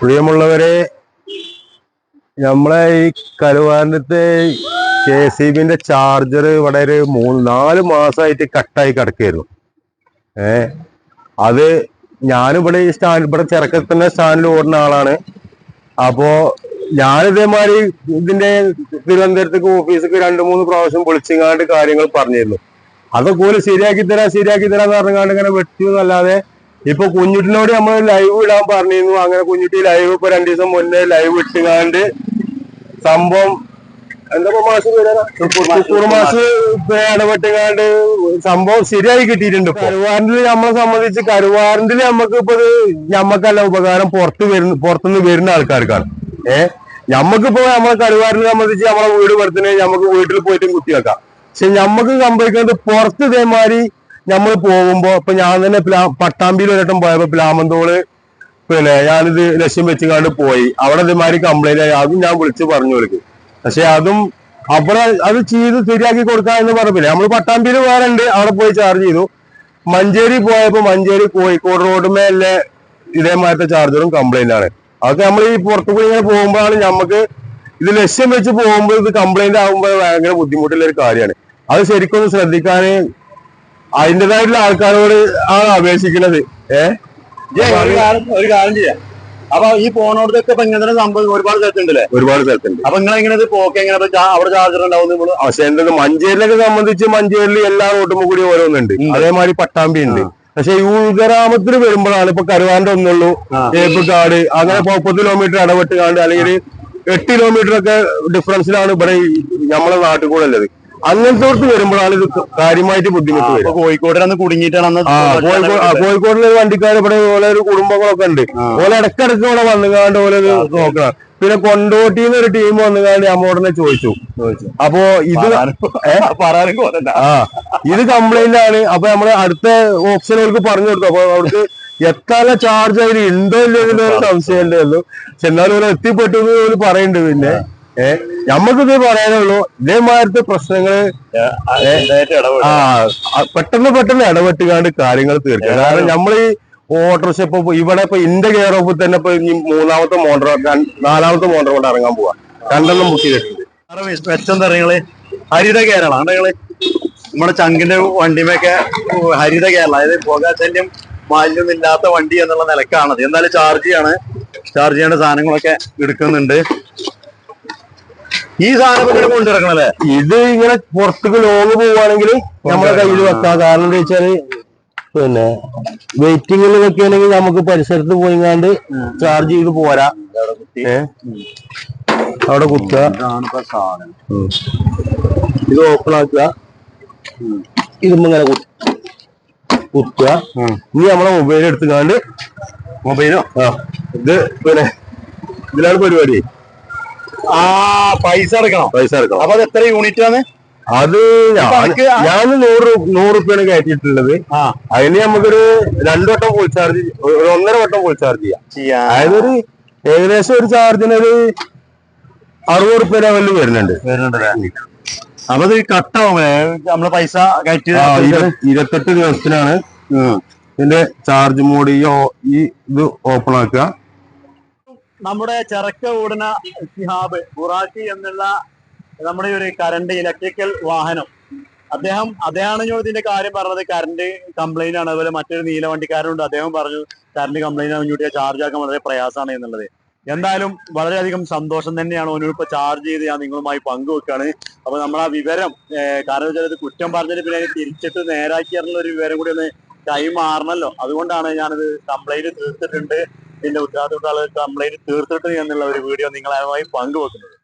പ്രിയമുള്ളവരെ നമ്മളെ ഈ കരുവാരത്തെ കെ സി ബിന്റെ ചാർജർ ഇവിടെ ഒരു മൂന്ന് നാല് മാസമായിട്ട് കട്ടായി കിടക്കായിരുന്നു ഏ അത് ഞാനിവിടെ ഈ സ്റ്റാൻഡ് ഇവിടെ ചെറുക്കത്തിന്റെ സ്റ്റാൻഡിൽ ഓടുന്ന ആളാണ്. അപ്പോ ഞാൻ ഇതേമാതിരി ഇതിന്റെ തിരുവനന്തപുരത്തേക്ക് ഓഫീസിലേക്ക് രണ്ടു മൂന്ന് പ്രാവശ്യം വിളിച്ചിങ്ങാണ്ട് കാര്യങ്ങൾ പറഞ്ഞിരുന്നു. അതൊക്കെ ശരിയാക്കി തരാം ശരിയാക്കി തരാന്ന് പറഞ്ഞാണ്ട് ഇങ്ങനെ വെട്ടിയെന്നല്ലാതെ ഇപ്പൊ കുഞ്ഞുട്ടിനോട് നമ്മൾ ലൈവ് ഇടാൻ പറഞ്ഞിരുന്നു. അങ്ങനെ കുഞ്ഞുട്ടി ലൈവ് ഇപ്പൊ രണ്ടു ദിവസം മുന്നേ ലൈവ് ഇട്ടുകാണ്ട് സംഭവം എന്താ മാസം തുറ മാസം ഇടപെട്ടുകാണ്ട് സംഭവം ശരിയായി കിട്ടിയിട്ടുണ്ട് കരുവാറിൽ നമ്മളെ സംബന്ധിച്ച് കരുവാറിൽ നമുക്ക് ഇപ്പൊ നമ്മക്കല്ല ഞമ്മക്കല്ല ഉപകാരം പുറത്ത് വരുന്ന പുറത്തുനിന്ന് വരുന്ന ആൾക്കാർക്കാണ്. ഏ? നമ്മക്കിപ്പോ നമ്മളെ കരുവാറിനെ സംബന്ധിച്ച് നമ്മളെ വീട് പുറത്തിന് നമുക്ക് വീട്ടിൽ പോയിട്ടും കുത്തി വെക്കാം പക്ഷെ ഞമ്മക്ക് സംഭവിക്കുന്നത് പുറത്ത് ഇതേമാതിരി നമ്മൾ പോകുമ്പോ ഇപ്പൊ ഞാൻ തന്നെ പ്ലാ- പട്ടാമ്പിയിൽ ഒരട്ടം പോയപ്പോ പ്ലാമന്തോൾ പിന്നെ ഞാനിത് ലക്ഷ്യം വെച്ചുകൊണ്ട് പോയി. അവിടെ ഇതേമാതിരി കംപ്ലൈന്റ് ആയി. അതും ഞാൻ വിളിച്ച് പറഞ്ഞു കൊടുക്കും പക്ഷെ അതും അവിടെ അത് ചെയ്ത് ശരിയാക്കി കൊടുക്കാ എന്ന് പറഞ്ഞില്ല നമ്മൾ പട്ടാമ്പിയിൽ വേറെ ഉണ്ട് അവിടെ പോയി ചാർജ് ചെയ്തു. മഞ്ചേരി പോയപ്പോ മഞ്ചേരി കോഴിക്കോട് റോഡുമേലെ ഇതേമാരത്തെ ചാർജറും കംപ്ലൈന്റ് ആണ്. അതൊക്കെ നമ്മൾ ഈ പുറത്തു കൂടി ഇങ്ങനെ പോകുമ്പോഴാണ് നമുക്ക് ഇത് ലക്ഷ്യം വെച്ച് പോകുമ്പോൾ ഇത് കംപ്ലൈന്റ് ആകുമ്പോൾ ഭയങ്കര ബുദ്ധിമുട്ടുള്ള ഒരു കാര്യമാണ്. അത് ശരിക്കും ഒന്ന് ശ്രദ്ധിക്കാന് അതിന്റെതായിട്ടുള്ള ആൾക്കാരോട് ആണ് അപേക്ഷിക്കുന്നത്. ഏഹ് ഒരു കാര്യം ചെയ്യാം. അപ്പൊ ഈ പോണോടത്തൊക്കെ ഇപ്പൊ ഇങ്ങനെ സംഭവം ഒരുപാട് സ്ഥലത്തുണ്ടല്ലേ? ഒരുപാട് സ്ഥലത്തുണ്ട്. അപ്പൊ നിങ്ങൾ എങ്ങനെ പോക്ക്? എങ്ങനെ അവിടെ ചാർജർ ഉണ്ടാവും പക്ഷെ എന്തെന്ന് മഞ്ചേരിലൊക്കെ സംബന്ധിച്ച് മഞ്ചേരിൽ എല്ലാ റോട്ടും കൂടി ഓരോന്നുണ്ട്. അതേമാതിരി പട്ടാമ്പി ഉണ്ട്. പക്ഷെ ഈ ഉൾഗ്രാമത്തിൽ വരുമ്പോഴാണ് ഇപ്പൊ കരുവാന്റെ ഒന്നുള്ളൂ. ഏപ്പിക്കാട് അങ്ങനെ മുപ്പത് കിലോമീറ്റർ ഇടപെട്ട് കാണ്ട് അല്ലെങ്കിൽ എട്ട് കിലോമീറ്റർ ഒക്കെ ഡിഫറൻസിലാണ് ഇവിടെ ഈ നമ്മളെ നാട്ടിൽ കൂടെ ഉള്ളത്. അങ്ങനത്തെ അടുത്ത് വരുമ്പോഴാണ് ഇത് കാര്യമായിട്ട് ബുദ്ധിമുട്ട് വരും കോഴിക്കോട് അന്ന് കുടുങ്ങിയിട്ടാണ് കോഴിക്കോടിലെ വണ്ടിക്കാർ ഇവിടെ ഓലെ ഒരു കുടുംബങ്ങളൊക്കെ ഉണ്ട്. ഓലെ ഇടക്കിടക്ക് ഇവിടെ വന്നുകാണ്ട് ഓലെ നോക്കണം. പിന്നെ കൊണ്ടോട്ടിന്ന് ഒരു ടീം വന്നുകാണ്ട് നമ്മോടനെ ചോദിച്ചു. അപ്പോ ഇത് ആ ഇത് കംപ്ലൈന്റ് ആണ്. അപ്പൊ നമ്മൾ അടുത്ത ഓപ്ഷൻ അവർക്ക് പറഞ്ഞു കൊടുത്തു അപ്പൊ അവർക്ക് എത്ര ചാർജ് അതിൽ ഉണ്ടോ ഇല്ലയോ എന്നൊരു സംശയം ഉണ്ടല്ലോ ചെന്നാലും എത്തിപ്പെട്ടു എന്ന് പറയുന്നുണ്ട് പിന്നെ. ഏഹ് നമുക്കിത് പറയാനുള്ളൂ ഇതേമാതിരത്തെ പ്രശ്നങ്ങൾ ആ പെട്ടെന്ന് പെട്ടെന്ന് ഇടപെട്ടുകാണ്ട് കാര്യങ്ങൾ തീർക്കുക. കാരണം നമ്മൾ ഈ ഓട്ടോറിക്ഷ ഇപ്പൊ ഇവിടെ ഇപ്പൊ ഇന്റെ കെയർ ഓഫ് തന്നെ ഇപ്പൊ ഈ മൂന്നാമത്തെ മോണ്ടർ നാലാമത്തെ മോണ്ടർ കൊണ്ട് ഇറങ്ങാൻ പോവാ. രണ്ടെണ്ണം ബുക്ക് ചെയ്തിട്ടുണ്ട്. മെച്ച- നിങ്ങൾ? ഹരിത കേരള നമ്മുടെ ചങ്കിന്റെ വണ്ടിമൊക്കെ ഹരിത കേരള അതായത് പുകശല്യം മാലിന്യം ഇല്ലാത്ത വണ്ടി എന്നുള്ള നിലക്കാണത്. എന്നാലും ചാർജ് ചെയ്യാണ്. ചാർജ് ചെയ്യേണ്ട സാധനങ്ങളൊക്കെ എടുക്കുന്നുണ്ട്. ഈ സാധനം ഇങ്ങനെ കൊണ്ടിറക്കണല്ലേ ഇത് ഇങ്ങനെ പുറത്തേക്ക് ലോങ് പോവുകയാണെങ്കിൽ നമ്മളെ കയ്യിൽ വെക്കാം. കാരണം എന്താ വെച്ചാൽ പിന്നെ വെയിറ്റിംഗിൽ വെക്കുകയാണെങ്കിൽ നമുക്ക് പരിസരത്ത് പോയിങ്ങാണ്ട് ചാർജ് ചെയ്ത് പോരാ. അവിടെ കുത്തുക. ഇത് ഓപ്പൺ ആക്കുക. ഇതുമ്പോ ഇങ്ങനെ കുത്ത്- കുത്തുക. ഇനി നമ്മളെ മൊബൈൽ എടുത്തുകാണ്ട് മൊബൈലോ ആ. ഇത് പിന്നെ ഇതിലാണ് പരിപാടി. ആ പൈസ അടക്കണം പൈസ എടുക്കണം. അപ്പൊ അത് എത്ര യൂണിറ്റ് ആണ്? അത് ഞാൻ നൂറ് നൂറ് റുപ്യാണ് കയറ്റിയിട്ടുള്ളത്. അതിന് നമുക്കൊരു രണ്ടു വട്ടം ഫുൾ ചാർജ് ഒരു ഒന്നര വട്ടം ഫുൾ ചാർജ് ചെയ്യാം. അതായത് ഒരു ഏകദേശം ഒരു ചാർജിന് ഒരു അറുപത് റുപ്യ ലെവലിൽ വരുന്നുണ്ട്. വരുന്നുണ്ടല്ലേ അപ്പൊ അത് കട്ടാവും നമ്മൾ പൈസ കയറ്റി ഇരുപത്തെട്ട് ദിവസത്തിനാണ്. ഇതിന്റെ ചാർജ് മോഡ് ഈ ഈ ഇത് ഓപ്പൺ ആക്കുക. നമ്മുടെ ചരക്ക് ഓടുന്ന ഷിഹാബ് ബുറാക്കി എന്നുള്ള നമ്മുടെ ഒരു കറണ്ട് ഇലക്ട്രിക്കൽ വാഹനം. അദ്ദേഹം അദ്ദേഹമാണ് ഞാൻ ഇതിന്റെ കാര്യം പറഞ്ഞത്. കറണ്ട് കംപ്ലൈന്റ് ആണ്. അതുപോലെ മറ്റൊരു നീല വണ്ടിക്കാരനുണ്ട്. അദ്ദേഹം പറഞ്ഞു കറണ്ട് കംപ്ലൈന്റ് ആണ് ചാർജ് ആക്കാൻ വളരെ പ്രയാസമാണ് എന്നുള്ളത്. എന്തായാലും വളരെയധികം സന്തോഷം തന്നെയാണ് ഓനോട് ഇപ്പൊ ചാർജ് ചെയ്ത് ഞാൻ നിങ്ങളുമായി പങ്കുവെക്കാണ്. അപ്പൊ നമ്മൾ ആ വിവരം കാരണം വെച്ചാൽ ഇത് കുറ്റം പറഞ്ഞിട്ട് പിന്നെ തിരിച്ചിട്ട് നേരാക്കിയാറുള്ള ഒരു വിവരം കൂടി ഒന്ന് കൈ മാറണല്ലോ അതുകൊണ്ടാണ് ഞാനത് കംപ്ലൈന്റ് തീർത്തിട്ടുണ്ട്. ഇതിന്റെ ഉത്തരവാദിത്തമുള്ള കംപ്ലൈന്റ് തീർത്തിട്ട് എന്നുള്ള ഒരു വീഡിയോ നിങ്ങളുമായി പങ്കുവെക്കുന്നത്.